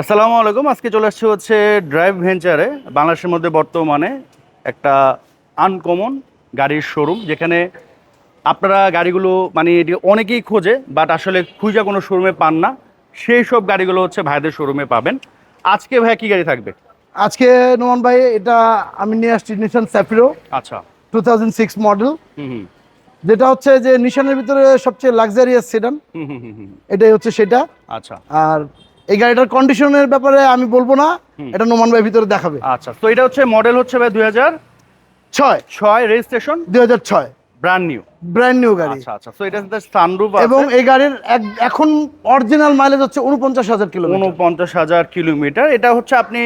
আসসালামু আলাইকুম। আজকে চলে আসছে হচ্ছে ড্রাইভ ভেঞ্চারে বাংলাদেশের মধ্যে বর্তমানে একটা আনকমন গাড়ির শোরুম যেখানে আপনারা গাড়িগুলো মানে এটি অনেকেই খোঁজে বাট আসলে খুঁজা কোনো শোরুমে পান না। সেই সব গাড়িগুলো হচ্ছে ভাইদের শোরুমে পাবেন। আজকে ভাইয়া কি গাড়ি থাকবে? আজকে নোমান ভাই এটা আমি নিয়ে আসছি নিশান স্যাফিরো আচ্ছা। টু থাউজেন্ড সিক্স মডেল যেটা হচ্ছে যে নিশানের ভিতরে সবচেয়ে লাক্সারিয়াস সেডান। এটাই হচ্ছে সেটা। আচ্ছা। আর এই গাড়িটার কন্ডিশনের ব্যাপারে আমি বলব না এটা নোমান ভাই ভিতরে দেখাবে। আচ্ছা তো এটা হচ্ছে মডেল হচ্ছে ভাই দুই হাজার ছয়। ছয় রেজিস্ট্রেশন দুই হাজার ছয়। ব্র্যান্ড নিউ ব্র্যান্ড নিউ গাড়ি। আচ্ছা আচ্ছা তো এটা সানরুফ এবং এই গাড়ির এখন অরিজিনাল মাইলেজ হচ্ছে উনপঞ্চাশ হাজার কিলোমিটার উনপঞ্চাশ হাজার কিলোমিটার এটা হচ্ছে আপনি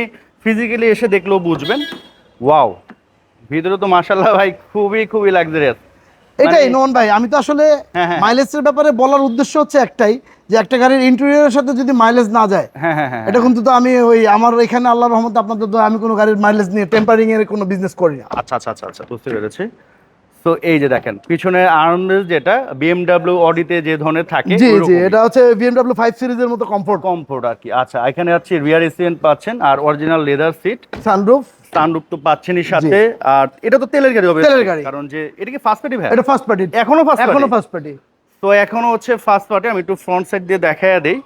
ফিজিক্যালি এসে দেখলেও বুঝবেন। ওয়াও ভিতরে তো মাসাল্লাহ ভাই খুবই খুবই লাক্সারিয়াস এটাই নোমান ভাই আমি তো আসলে হ্যাঁ, হ্যাঁ। মাইলেজের ব্যাপারে বলার উদ্দেশ্য হচ্ছে একটাই যে একটা গাড়ির ইন্টেরিয়রের সাথে যদি মাইলেজ না যায় হ্যাঁ হ্যাঁ হ্যাঁ এটা কিন্তু তো আমি ওই আমার এখানে আল্লাহ রহমতে আপনাদের আমি কোনো গাড়ির মাইলেজ নিয়ে টেম্পারিং এর কোনো বিজনেস করি না। আচ্ছা আচ্ছা আচ্ছা আচ্ছা বুঝতে পেরেছি। তো এই যে দেখেন পিছনে আর্মরেস্ট যেটা বিএমডাব্লিউ অডিতে যে ধরনের থাকে জি জি এটা হচ্ছে বিএমডব্লিউ ফাইভ সিরিজের মতো কমফোর্ট কমফোর্ট আর কি। আচ্ছা এখানে হচ্ছে রিয়ার এসিয়েন্ট পাচ্ছেন আর original leather seat sunroof sunroof তো পাচ্ছেনই সাথে। আর এটা তো তেলের গাড়ি হবে। তেলের গাড়ি। কারণ যে এটা কি ফার্স্ট পার্টি ভাই? এটা ফার্স্ট পার্টি এখনও ফার্স্ট এখনও ফার্স্ট পার্টি তো এখনও হচ্ছে ফার্স্ট পার্টি আমি একটু ফ্রন্ট সাইড দিয়ে দেখাইয়া দেই।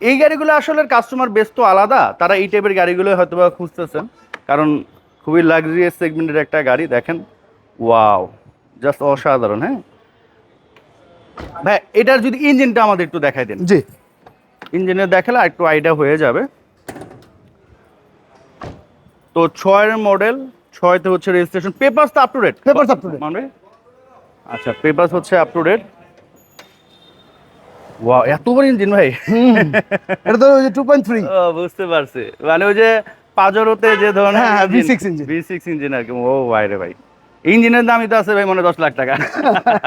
এই গাড়িগুলো আসলে কাস্টমার বেস তো আলাদা তারা এই টাইপের গাড়িগুলো হয়তো বা খুঁজতেছেন। কারণ খুবই লাক্সারিয়াস সেগমেন্টের একটা গাড়ি দেখেন। ওয়াও জাস্ট অসাধারণ হ্যাঁ? ভাই এটার যদি ইঞ্জিনটা আমাদের একটু দেখাই দেন। জি। ইঞ্জিনের দেখালে একটু আইডিয়া হয়ে যাবে। তো ছয়ের মডেল ছয়তে হচ্ছে রেজিস্ট্রেশন পেপারস তো up to date Papers up to date। মানে আচ্ছা পেপারস হচ্ছে আপ টু ডেট ওয়াও এত বড় ইঞ্জিন ভাই। এটা তো টু পয়েন্ট থ্রি ও, বুঝতে পারছি। মানে ওই যে পাজরোতে যে ধরনের হ্যাঁ, V6 engine। V six engine আর কি। ও বাইরে ভাই। ইঞ্জিনের দামই তো আছে ভাই মানে দশ লাখ টাকা।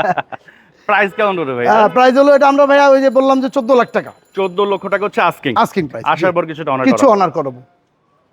প্রাইস কেমন করে ভাই? প্রাইস হলো এটা আমরা ভাইয়া ওই যে বললাম যে চোদ্দ লাখ টাকা। চোদ্দ লক্ষ টাকা হচ্ছে আস্কিং আস্কিং প্রাইস আসার পর কিছুটা অনার কিছু অনার করব।